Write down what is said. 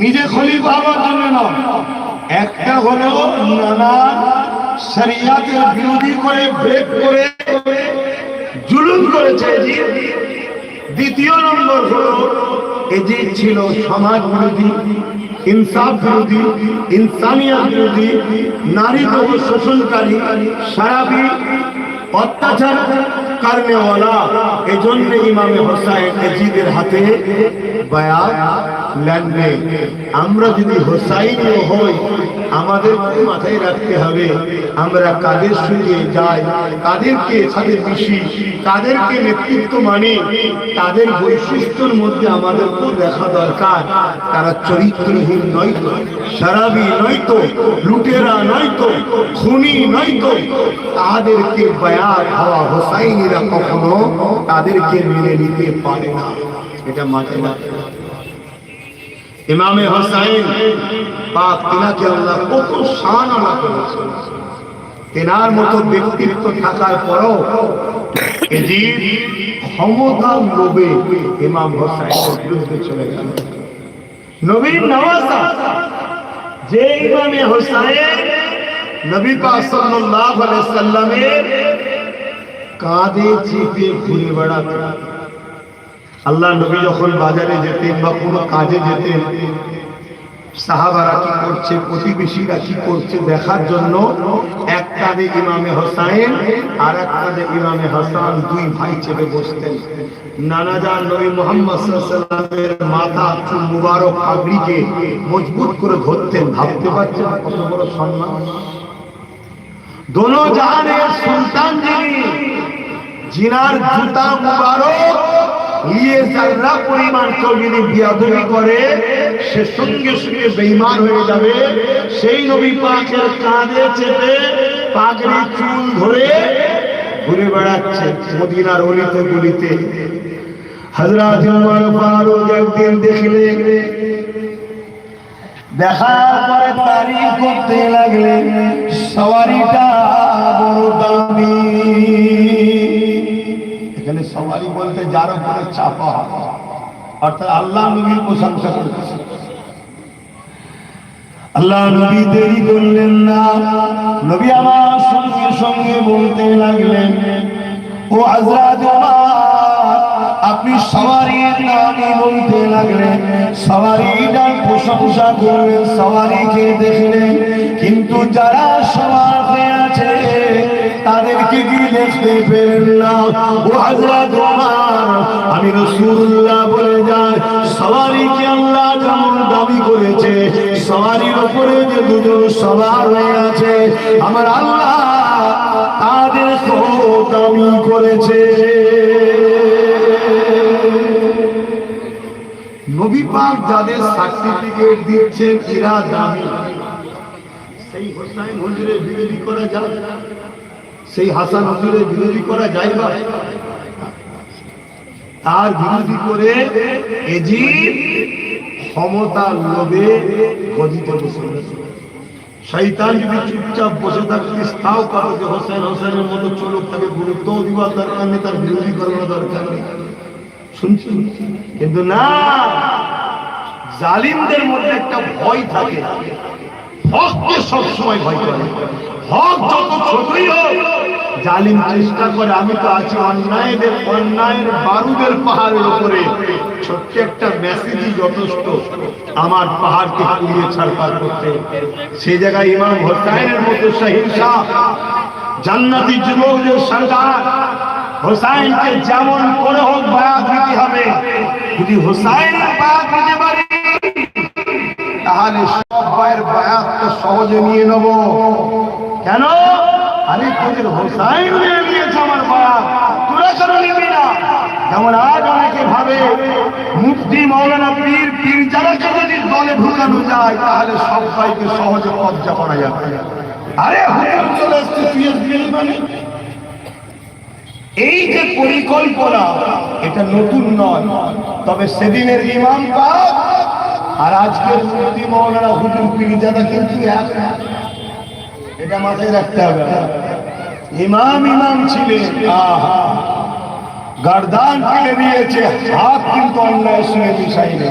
নিজে খলিফা হওয়ার জন্য নয়। একটা হলো নানা শরিয়াতের বিরোধী করে ব্রেক করে, জুলুম করেছে দ্বিতীয় নম্বর হলো, এজিদ ছিল সমাজ বিরোধী, ইনসাফ বিরোধী ইনসানিয়াত বিরোধী, নারী শোষণকারী, সারাবি, অত্যাচার কারণেওয়ালা, এজন্য ইমামে হোসাইন এজিদের হাতে বায়াত লাগবে আমরা যদি হোসাইনিও হই আমাদের মাথায় রাখতে হবে, আমরা কাদের সঙ্গে যাই, কাদেরকে সাথে মিশি, কাদেরকে নেতৃত্ব মানি, তাদের বৈশিষ্ট্যর মধ্যে আমাদেরকেও দেখা দরকার। তারা চরিত্রহীন নয়তো সারাবি নয়তো লুটেরা নয়তো খুনি নয়তো তাদেরকে বায়াত হওয়া হোসাইনিরা কখনো তাদেরকে মেনে নিতে পারে না। এটা মাথায় রাখতে ইমামে হোসাইন পাক তিনাকে আল্লাহ কত শান আল্লাহ করেছেন। তেনার মতো ব্যক্তিত্ব থাকার পরও এজিদ ক্ষমতার লোভে ইমাম হোসাইনের বিরুদ্ধে চলে গেল। নবীর নওয়াজা যে ইমামে হোসাইন নবী পাক সাল্লাল্লাহু আলাইহি সাল্লামের কাঁধে চেপে ঘুরে বেড়াতেন আল্লাহ নবী যখন বাজারে যেতেন বা কোনো কাজে যেতেন, সাহাবারা কি করছে, প্রতিবেশীরা কি করছে দেখার জন্য এক কাঁধে ইমামে হোসাইন আর এক কাঁধে ইমামে হাসান দুই ভাই চেপে বসতেন। নবী মোহাম্মদ সাল্লামের মাথা মুবারক মজবুত করে ধরতেন। ভাবতে পারছেন কত বড় সম্মান? দোনো জাহানের জিনার জুতা মুবারক নিয়ে যারা পরিমাণ করে, সে সঙ্গে সঙ্গে বেইমান হয়ে যাবে। সেই নবী পাকের কাঁধে চেপে পাগড়ি চুল ধরে ঘুরে বেড়াচ্ছে মদিনার অলিতে উমর ফারুক একদিন দেখলে দেখার পরে তারিফ করতে লাগলে সওয়ারিটা যার উপরে চাপা। অর্থাৎ আল্লাহ নবীর প্রশংসা করতেছে আল্লাহ নবী দেরি করলেন না। নবী আমার সঙ্গে সঙ্গে বলতে লাগলেন, ও ওমর, আপনি সওয়ারির নামই বলতে লাগলেন। সওয়ারিটার প্রশংসা করলেন, সওয়ারিকে দেখলেন। কিন্তু যারা সওয়ার দেখতে আমি রাসূলুল্লাহ বলে যাই সওয়ারিকে আল্লাহ যেমন দাবি করেছে সওয়ারির উপরে যে দুজন সওয়ার হয়ে আছে, আমার আল্লাহ তাদের দামি করেছে। যাদের সার্টিফিকেট দিচ্ছেন, এরা দামি। সেই হোসাইন হুজুরের বিরোধী করা যায় সেই হাসান হুজুরের বিরোধী করা যায় বা তার বিরোধী করে এজিদ ক্ষমতার লোভে বসে গেছে। যদি চুপচাপ বসে থাকতিস তাও কারও যে হোসেন হোসেনের মতো চলুক তাকে গুরুত্ব দিবার দরকার নেই, তার বিরোধী করার দরকার নেই। শুনছেন কিন্তু না, জালিমদের মধ্যে একটা ভয় থাকে। হককে সবসময় ভয় করে। হক যত ছোটই হোক জালিম চেষ্টা করে, আমি তো আছি অন্যায়দের, অন্যায়ের বারুদের পাহাড়ের উপরে। ছোট্ট একটা মেসেজই যথেষ্ট। আমার পাহাড়কে পুড়িয়ে ছাড়পাড় করতে। সেই জায়গায় ইমাম হোসাইনের মতো সহিংসা জান্নাতি যুবকদের সরকার, হোসাইনকে যেমন করে হোক বায়াত দিতে হবে। যদি হোসাইনের বায়াত দিতে পারি, তাহলে সব ভাইয়ের বায়াত তো সহজে নিয়ে নেব। কেন? তোদের হোসাইন আমার বায়াত তোরা কেন নিবি না। যেমন আজ অনেকে ভাবে, মুফতি মৌলানা পীর পীর যারাকে যদি দলে ঢুকানো যায়, তাহলে সব ভাইকে সহজে করা যাবে। আরে চলে এসছে তুই এই যে পরিকল্পনা, এটা নতুন নয়। তবে সেদিনের ইমাম পাক আর আজকের মুফতি মৌলানা হুজুর পীরজাদা কিন্তু এক। এটা মাথায় রাখতে হবে। ইমাম ইমাম ছিলেন, আহা। গার্দান ফেলে দিয়েছে, হাত কিন্তু অন্যায় শুনে মিশাইলে।